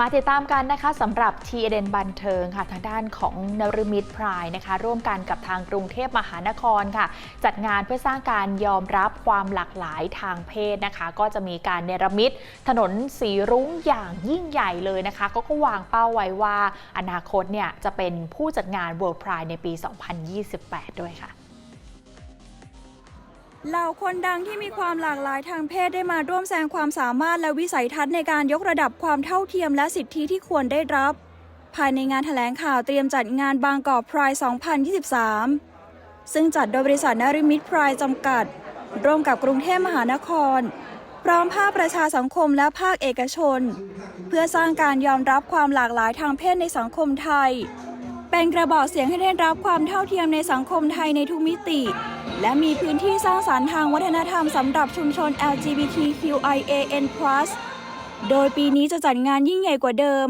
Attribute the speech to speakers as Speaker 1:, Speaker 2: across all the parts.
Speaker 1: มาติดตามกันนะคะสำหรับทีเอเดนบันเทิงค่ะทางด้านของนรมิตรพรายนะคะ ร่วมกันกับทางกรุงเทพมหานครค่ะ จัดงานเพื่อสร้างการยอมรับความหลากหลายทางเพศนะคะ ก็จะมีการเนรมิตถนนสีรุ้งอย่างยิ่งใหญ่เลยนะคะ ก็ก็วางเป้าไว้ว่าอนาคตเนี่ยจะเป็นผู้จัดงาน World Pride ในปี 2028 ด้วยค่ะ
Speaker 2: เหล่าคนดังที่มีความหลากหลายทางเพศได้มาร่วมแสดงความสามารถและวิสัยทัศน์ในการยกระดับความเท่าเทียมและสิทธิที่ควรได้รับ ภายในงานแถลงข่าวเตรียมจัดงานบางกอกพราย 2023 ซึ่งจัดโดยบริษัทนาริมิตพรายจำกัด ร่วมกับกรุงเทพมหานคร พร้อมภาคประชาสังคมและภาคเอกชน เพื่อสร้างการยอมรับความหลากหลายทางเพศในสังคมไทย เป็นกระบอกเสียงให้ได้รับความเท่าเทียมในสังคมไทยในทุกมิติ และมีพื้นที่สร้างสรรค์ทางวัฒนธรรมสำหรับชุมชน LGBTQIAN+ โดยปีนี้จะจัดงานยิ่งใหญ่กว่าเดิม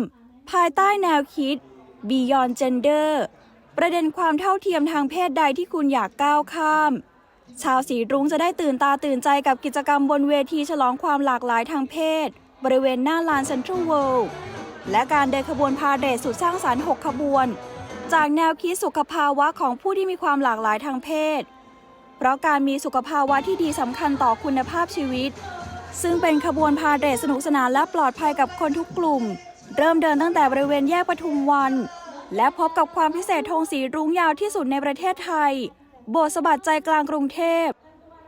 Speaker 2: ภายใต้แนวคิด Beyond Gender ประเด็นความเท่าเทียมทางเพศใดที่คุณอยากก้าวข้าม ชาวสีรุ้งจะได้ตื่นตาตื่นใจกับกิจกรรมบนเวทีฉลองความหลากหลายทางเพศ บริเวณหน้าลานเซ็นทรัลเวิลด์และการเดินขบวนพาเหรดสุดสร้างสรรค์ 6 ขบวน จากแนวคิดสุขภาวะของผู้ที่มีความหลากหลายทางเพศ เพราะการมีสุขภาวะที่ดีสำคัญต่อคุณภาพชีวิต ซึ่งเป็นขบวนพาเหรดสนุกสนานและปลอดภัยกับคนทุกกลุ่ม เริ่มเดินตั้งแต่บริเวณแยกปทุมวัน และพบกับความพิเศษธงสีรุ้งยาวที่สุดในประเทศไทย โบสถ์สะบัดใจกลางกรุงเทพ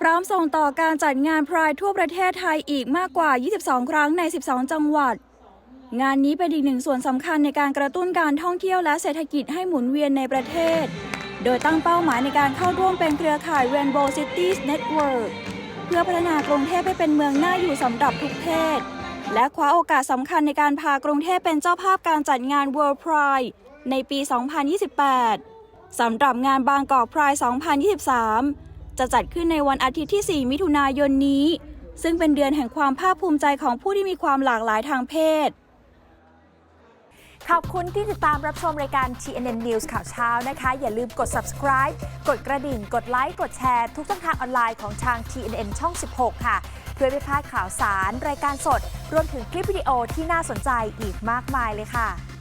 Speaker 2: พร้อมส่งต่อการจัดงานพรายทั่วประเทศไทยอีกมากกว่า 22 ครั้งใน 12 จังหวัด งานนี้เป็นอีกหนึ่งส่วนสำคัญในการกระตุ้นการท่องเที่ยวและเศรษฐกิจให้หมุนเวียนในประเทศ โดยตั้งเป้าหมายในการเข้าร่วมเป็นเครือข่าย Rainbow Cities Network เพื่อพัฒนากรุงเทพให้เป็นเมืองน่าอยู่สำหรับทุกเพศ และคว้าโอกาสสำคัญในการพากรุงเทพเป็นเจ้าภาพการจัดงาน World Pride ในปี 2028 สำหรับงานบางกอก Pride 2023 จะจัดขึ้นในวันอาทิตย์ที่ 4 มิถุนายนนี้ ซึ่งเป็นเดือนแห่งความภาคภูมิใจของผู้ที่มีความหลากหลายทางเพศ
Speaker 3: ขอบคุณที่ติดตามรับชมรายการ TNN News ข่าวเช้านะคะ อย่าลืมกด subscribe กดกระดิ่ง กดไลค์กดแชร์ ทุกช่องทางออนไลน์ของทาง TNN ช่อง 16 ค่ะเพื่อไม่พลาดข่าวสาร รายการสด รวมถึงคลิปวิดีโอที่น่าสนใจอีกมากมายเลยค่ะ